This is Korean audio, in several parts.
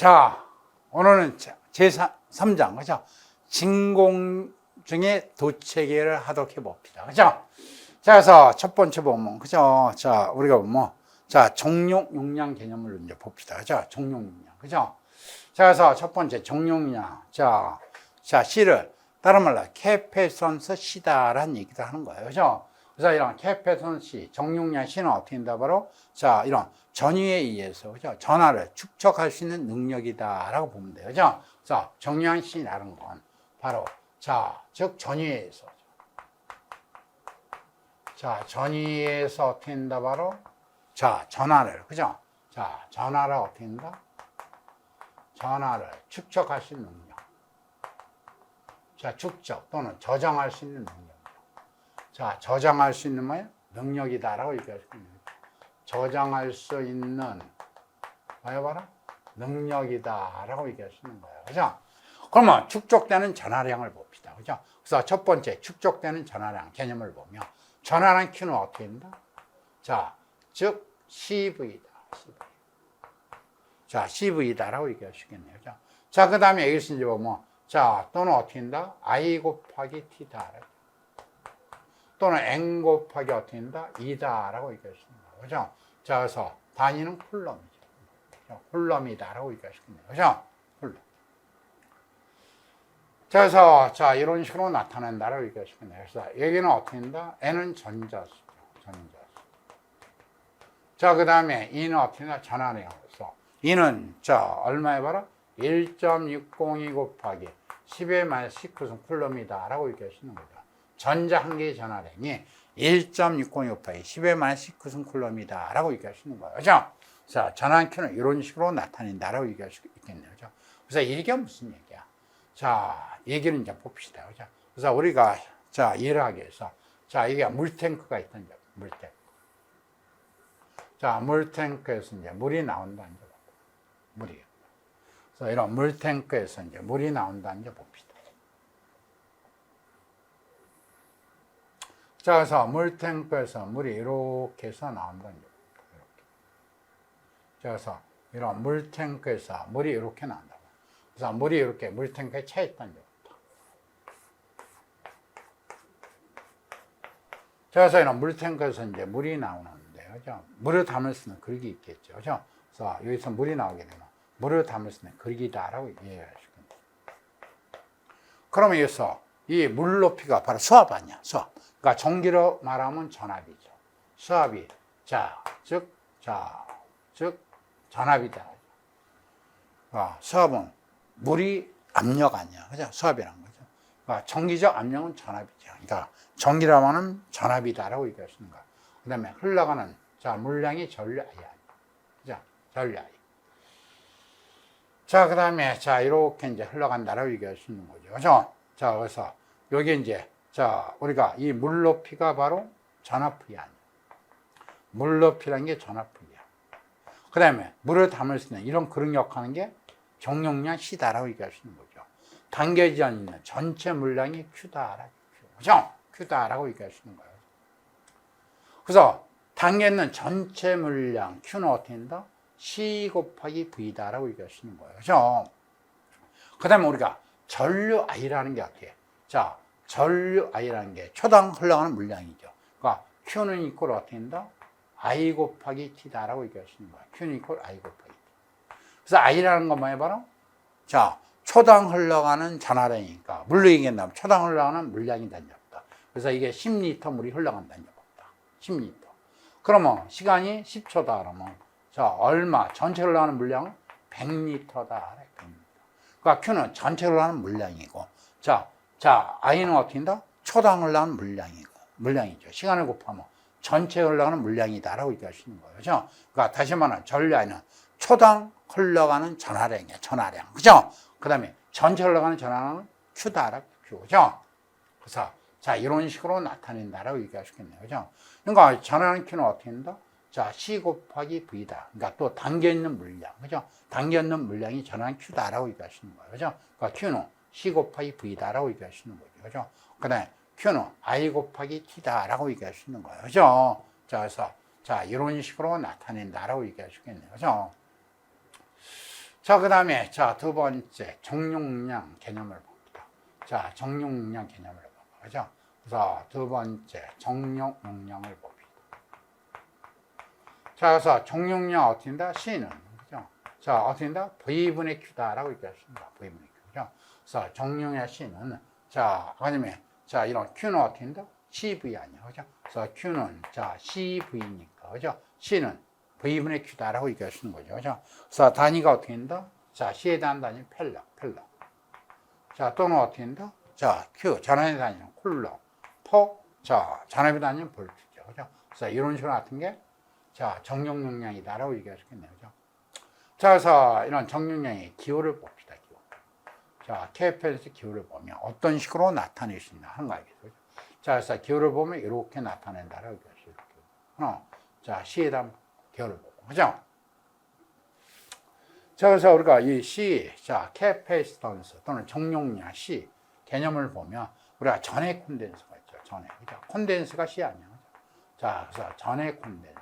자, 오늘은 제3장, 그죠? 진공 중에 도체계를 하도록 해봅니다. 그죠? 자, 그래서 첫 번째 보면, 그죠? 자, 우리가 뭐, 자, 종용 용량 개념을 이제 봅시다. 그죠? 종용 용량. 그죠? 자, 그래서 첫 번째 종용량. 자, 자, C를 다른 말로 캐페선스 C다라는 얘기도 하는 거예요. 그죠? 그래서 이런 캐페선 C, 정용량 C는 어떻게 된다? 바로, 자, 이런 전위에 의해서, 그죠? 전하를 축적할 수 있는 능력이다라고 보면 돼요. 그죠? 자, 정량 C라는 건 바로, 자, 즉, 전위에 의해서. 자, 전위에서 어떻게 된다? 바로, 자, 전하를, 그죠? 자, 전하를 어떻게 된다? 전하를 축적할 수 있는 능력. 자, 축적 또는 저장할 수 있는 능력. 자, 저장할 수 있는 뭐야? 능력이다라고 얘기할 수 있는. 저장할 수 있는 뭐야 봐라? 능력이다 라고 얘기할 수 있는 거예요. 그죠? 그러면 축적되는 전하량을 봅시다. 그죠? 그래서 첫 번째 축적되는 전하량 개념을 보면 전하량 Q는 어떻게 된다? 자, 즉 CV다. CV. 자, CV다 라고 얘기할 수 있겠네요. 그죠? 자, 그 다음에 여기서 이제 보면 자, 또는 어떻게 된다? I 곱하기 T다. 또는 N 곱하기 어떻게 된다? 2다 라고 얘기할 수 있는 거죠. 그래서 단위는 쿨럼이죠. 그죠? 쿨럼이다라고 얘기할 수. 그죠? 쿨럼. 자, 그래서 자, 이런 식으로 나타낸다라고 얘기할 수 있겠네요. 그래서 여기는 어떻게 된다? N은 전자수죠. 전자수. 자, 그 다음에 E는 어떻게 된다? 전화량으로서. E는 자, 얼마에 봐라? 1.602 곱하기 10의 마이너스 19승 쿨럼이다라고 얘기할 수 있는 거죠. 전자 한 개의 전하량이 1.602 곱하기 10의 마이너스 19승 쿨럼이다 라고 얘기할 수 있는 거예요. 그죠? 자, 전환 큐는 이런 식으로 나타낸다라고 얘기할 수 있겠네요. 그죠? 그래서 이게 무슨 얘기야? 자, 얘기를 이제 봅시다. 그죠? 그래서 우리가 자, 예를 하기 위해서 자, 이게 물탱크가 있던 적, 물탱크. 자, 물탱크에서 이제 물이 나온다는 거. 물이. 그래서 이런 물탱크에서 이제 물이 나온다는 게 봅시다. 자, 그래서 물탱크에서 물이 이렇게 해서 나온다는 게 봅니다. 이렇게. 자, 그래서 이런 물탱크에서 물이 이렇게 나온다고. 그래서 물이 이렇게 물탱크에 차 있다는 게 봅니다. 자, 그래서 이런 물탱크에서 이제 물이 나오는데, 그죠? 물을 담을 수 있는 그릇이 있겠죠. 그죠? 그래서 여기서 물이 나오게 되면 물을 담을 수 있는 그릇이다라고 이해할 수 있습니다. 그러면 여기서 이 물 높이가 바로 수압 아니야, 수압. 그러니까 전기로 말하면 전압이죠. 수압이 자, 즉, 자, 즉 전압이다. 아, 수압은 물이 압력 아니야, 그죠? 수압이란 거죠. 그러니까 전기적 압력은 전압이죠. 그러니까 전기라고 하는 전압이다라고 얘기할 수 있는 거야. 그 다음에 흘러가는 자 물량이 전류 아이야, 그죠? 전류 아이. 자, 그 다음에, 자, 이렇게 이제 흘러간다라고 얘기할 수 있는 거죠. 그죠? 자, 그래서, 여기 이제, 자, 우리가 이 물 높이가 바로 전압이 아니야. 물 높이라는 게 전압이야. 그 다음에, 물을 담을 수 있는 이런 그릇 역하는 게 정용량 C다라고 얘기할 수 있는 거죠. 당겨지지 않는 전체 물량이 Q다라고, 그죠? Q다라고 얘기할 수 있는 거예요. 그래서, 당겨 있는 전체 물량 Q는 어떻게 된다? C 곱하기 V다라고 얘기할 수 있는 거예요. 그죠? 그 다음에 우리가 전류 I라는 게 어떻게? 자, 전류 I라는 게 초당 흘러가는 물량이죠. 그러니까 Q는 이꼴 어떻게 된다? I 곱하기 T다라고 있는 거예요. Q는 이꼴 I 곱하기 T. 그래서 I라는 것만 해봐라. 자, 초당 흘러가는 전하량이니까 물로 얘기한다면 초당 흘러가는 물량이 단위다. 그래서 이게 10리터 물이 흘러간다는 겁니다. 10리터. 그러면 시간이 10초다 그러면 자, 얼마? 전체로 나오는 물량은 100리터다. 100리터. 그러니까 Q는 전체로 나오는 물량이고, 자, 자, I는 어떻게 된다? 초당 흘러가는 물량이고, 물량이죠. 시간을 곱하면 전체 흘러가는 물량이다라고 얘기할 수 있는. 그죠? 그러니까 다시 말하면 전류 I는 초당 흘러가는 전하량이야, 전하량. 그죠? 그 다음에 전체 흘러가는 전하량은 Q다라고 Q. 그죠? 그래서, 자, 이런 식으로 나타낸다라고 얘기할 수 있겠네요. 그죠? 그러니까 전하량 Q는 어떻게 된다? 자, C 곱하기 V다. 그러니까 또 담겨있는 물량. 그죠? 담겨있는 물량이 전환 Q다라고 얘기하시는 거예요. 그죠? 그러니까 Q는 C 곱하기 V다라고 얘기하시는 거죠. 그죠? 그 다음에 Q는 I 곱하기 T다라고 얘기하시는 거예요. 그죠? 자, 그래서, 자, 이런 식으로 나타낸다라고 있겠네요. 그죠? 자, 그 다음에, 자, 두 번째, 정용량 개념을 봅니다. 자, 정용량 개념을 봐봐. 그죠? 그래서 두 번째, 정용량을 봅니다. 자, 그래서 정용량 어떻게 된다? C는, 그죠? 자, 어떻게 된다? V분의 Q다라고 얘기했습니다. V분의 Q. 그죠? 그래서 정용량 C는, 자, 아니면, 자, 이런 Q는 어떻게 된다? CV 아니야. 그죠? 그래서 Q는, 자, CV니까. 그죠? C는 V분의 Q다라고 얘기하시는 거죠. 그죠? 그래서 단위가 어떻게 된다? 자, C에 대한 단위는 펠러, 펠러. 자, 또는 어떻게 된다? 자, Q, 전압의 단위는 쿨러, 퍼, 자, 전압의 단위는 볼트죠. 그죠? 그래서 이런 식으로 같은 게, 자, 정용용량이다라고 얘기할 수 있겠네요. 자, 그래서 이런 정용량의 기호를 봅시다, 기호. 자, KFS 기호를 보면 어떤 식으로 나타낼 수 있나 하는 거 알겠죠? 그죠? 자, 그래서 기호를 보면 이렇게 나타낸다라고 얘기할 수 있겠죠. 하나, 자, C에 대한 기호를 보고. 그죠? 자, 그래서 우리가 이 C, 자, 캐페시턴스 또는 정용량 C 개념을 보면 우리가 전해 콘덴서가 있죠. 전해. 그죠? 콘덴스가 C 아니야. 자, 그래서 전해 콘덴서.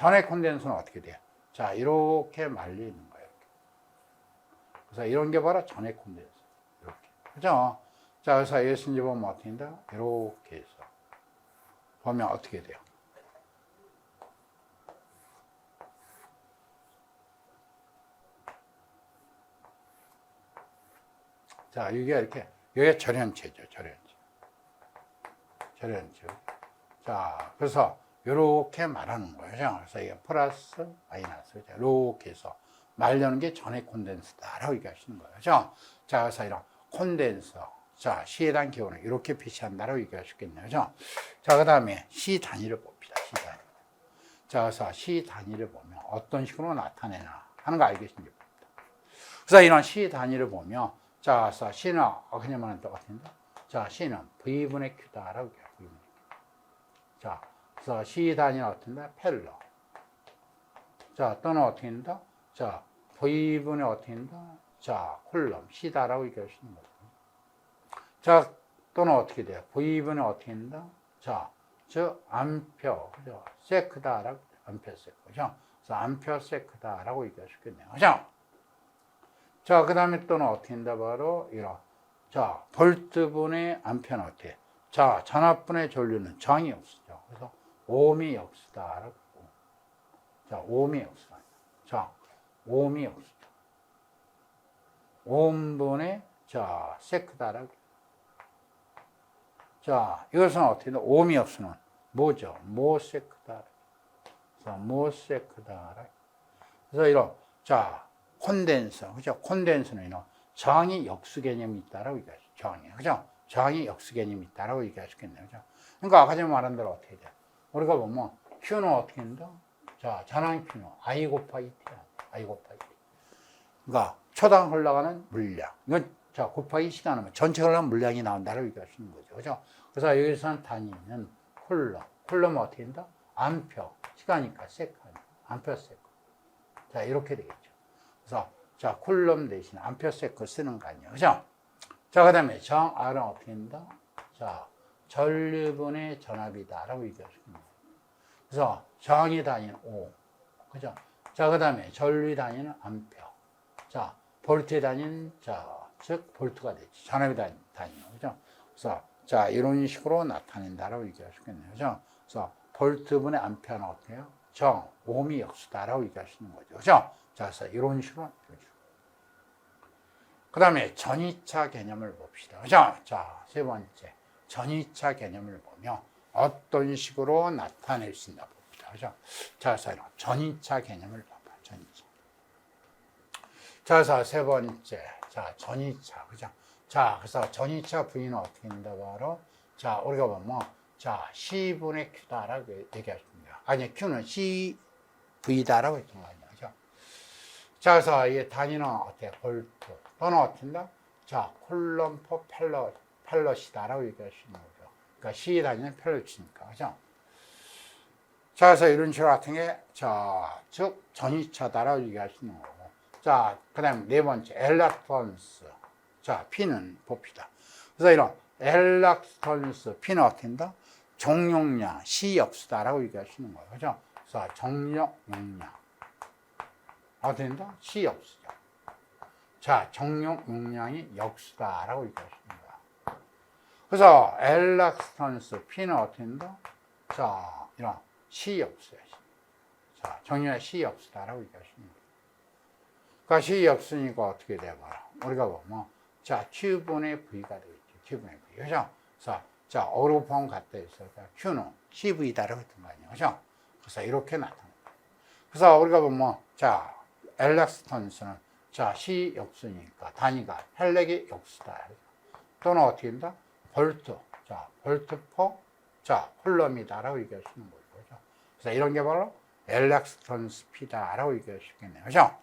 전해 콘덴서는 어떻게 돼요? 자, 이렇게 말리는 거예요. 이렇게. 그래서 이런 게 바로 전해 콘덴서. 이렇게. 그죠? 자, 그래서 예수님 보면 어떻게 된다? 이렇게 해서. 보면 어떻게 돼요? 자, 이게 이렇게, 이게 절연체죠, 절연체. 절연체. 자, 그래서 이렇게 말하는 거예요. 그래서 이게 플러스, 마이너스. 이렇게 해서 말려는 게 전해 콘덴서다라고 얘기하시는 거예요. 자, 그래서 이런 콘덴서. 자, C에 대한 기호는 이렇게 표시한다라고 얘기할 수 있겠네요. 자, 그 다음에 C 단위를 봅시다. C 단위. 자, 그래서 C 단위를 보면 어떤 식으로 나타내나 하는 거 알겠습니까? 그래서 이런 C 단위를 보면 자, 그래서 C는 그냥 말하면 똑같은데. 자, C는 V분의 Q다라고 해요. V분의. 자, 그래서 C 단위는 어떤데? 펠러. 자, 또는 어떻게 된다? 자, V분의 어떻게 된다? 자, 콜럼, 수 있는 거죠. 자, 또는 어떻게 돼요? V분의 어떻게 된다? 자, 저 암표, 그죠? 세크다라고, 암표 세크, 그죠? 그래서 암표 세크다라고 있겠네요. 그죠? 자, 그 다음에 또는 어떻게 된다? 바로 이런. 자, 볼트분의 암표는 어떻게? 자, 전압분의 전류는 정이 없으죠. 그래서 오미 역수다라고. 자, 오미 역수다. 자, 오미 역수다. 옴분의 자, 세크다라고. 자, 이것은 어떻게 돼? 오미 역수는 뭐죠? 모세크다. 그래서 모세크다라. 그래서 이런 자, 콘덴서, 그죠? 콘덴서는 이런 저항이 역수 개념이 있다라고 얘기하죠. 저항이, 그죠? 저항이 역수 개념이 있다라고 얘기할 수 있겠네요, 그죠? 그러니까 아까 전에 말한 대로 어떻게 돼? 우리가 보면 Q는 어떻게 된다? 자, 전항 Q는 I 곱하기 T야. I 곱하기 T. 그러니까 초당 흘러가는 물량. 이건 자, 곱하기 시간 하면 전체 흘러가는 물량이 수 있는 거죠, 그죠? 그래서 여기서 단위는 쿨럼. 쿨럼은 어떻게 된다? 암표. 시간이니까 세컨. 암표 세컨. 자, 이렇게 되겠죠. 그래서 자 쿨럼 대신 암페어세크 쓰는 거 아니에요. 그죠? 자, 그 다음에 정 R은 어떻게 된다? 자, 전류분의 전압이다라고 거예요. 그래서 정의 단위는 O. 그죠? 자, 그 다음에 전류 단위는 암페어. 자, 볼트의 단위는 자, 즉 볼트가 되지. 전압의 단위, 단위요. 그죠? 그래서 자, 이런 식으로 나타낸다라고 얘기할 수 있겠네요. 그죠? 그래서 볼트분의 암페어는 해요? 정, 오미 역수다라고 얘기할 수 있는 거죠. 그죠? 자, 그래서 이런 식으로. 그 다음에 전이차 개념을 봅시다. 자, 자, 세 번째. 전이차 개념을 보면 어떤 식으로 나타낼 수 있나 봅니다. 그죠? 자, 그래서 이런 전이차 개념을 봐봐. 전이차. 자, 그래서 세 번째. 자, 전이차. 그죠? 자, 그래서 전이차 부위는 어떻게 된다 바로 자, 우리가 보면 자, C분의 Q다라고 얘기하십니다. 아니, Q는 C V다라고 했던 거 아니에요. 그죠? 자, 그래서 이 단위는 어때? 볼트. 또는 어떻다 자, 콜럼포 펠러, 펠럿이다라고 있는 거죠. 그러니까 C 단위는 펠럿이니까. 그죠? 자, 그래서 이런 식으로 같은 게, 자, 즉, 전이차다라고 있는 거고. 자, 그 다음에 네 번째, 엘락턴스. 자, P는 봅시다. 그래서 이런 엘락턴스, P는 어떻게 된다? 정용량, C 역수다라고 얘기할 수 있는 거예요. 그죠? 그래서 정력 용량. 어떻게 된다? C 역수죠. 자, 정용 용량이 역수다라고 얘기하십니다. 그래서 어떻게 된다? 자, 이런 C. C. 자, 정렬 C 역수다라고 얘기하십니다. 그러니까 C 역수니까 어떻게 돼봐? 우리가 보면 자, Q분의 V가 되겠죠. Q분의 V. 그죠? 그래서 자, 어로폰 갖다 있어. Q는 CV다라고 했던 거 아니에요. 그죠? 그래서 이렇게 나타납니다. 그래서 우리가 보면 자, 엘락스턴스는 자, C 역수니까 단위가 헬렉의 역수다. 또는 어떻게 된다? 볼트. 자, 퍼 자, 콜럼이다라고 얘기할 수 있는 거죠. 그래서 이런 게 바로 엘락스턴 스 피다라고 얘기할 수 있겠네요. 그죠?